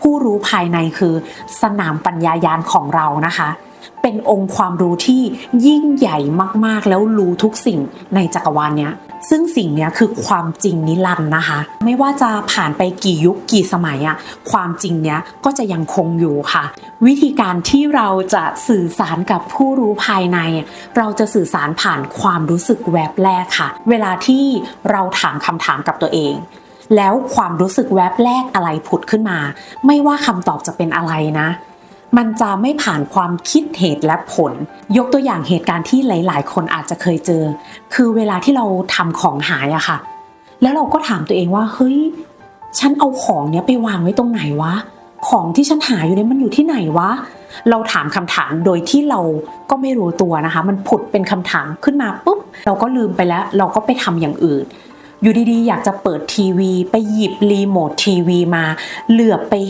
ผู้รู้ภายในคือสนามปัญญายาณของเรานะคะ เป็นองค์ความรู้ที่ยิ่งใหญ่มากๆ แล้วรู้ทุกสิ่งในจักรวาลเนี้ยซึ่งสิ่งเนี้ยคือความจริงนิรันดร์นะคะ ไม่ว่าจะผ่านไปกี่ยุคกี่สมัยอะความจริงเนี้ยก็จะยังคงอยู่ค่ะ วิธีการที่เราจะสื่อสารกับผู้รู้ภายใน เราจะสื่อสารผ่านความรู้สึกแวบแรกค่ะ เวลาที่เราถามคำถามกับตัวเอง แล้วความรู้สึกแวบแรกอะไรผุดขึ้นมา ไม่ว่าคำตอบจะเป็นอะไรนะ มันจะไม่ผ่านความคิดเหตุและผล ยกตัวอย่างเหตุการณ์ที่หลาย ๆ คนอาจจะเคยเจอ คือเวลาที่เราทำของหายอะค่ะ แล้วเราก็ถามตัวเองว่าเฮ้ยฉันเอาของเนี้ยไปวางไว้ตรงไหนวะ ของที่ฉันหาอยู่เนี่ยมันอยู่ที่ไหนวะ เราถามคำถามโดยที่เราก็ไม่รู้ตัวนะคะ มันผุดเป็นคำถามขึ้นมาปุ๊บ เราก็ลืมไปแล้ว เราก็ไปทำอย่างอื่น อยู่ดีๆ อยากจะเปิดทีวี ไปหยิบรีโมททีวีมา เหลือบไป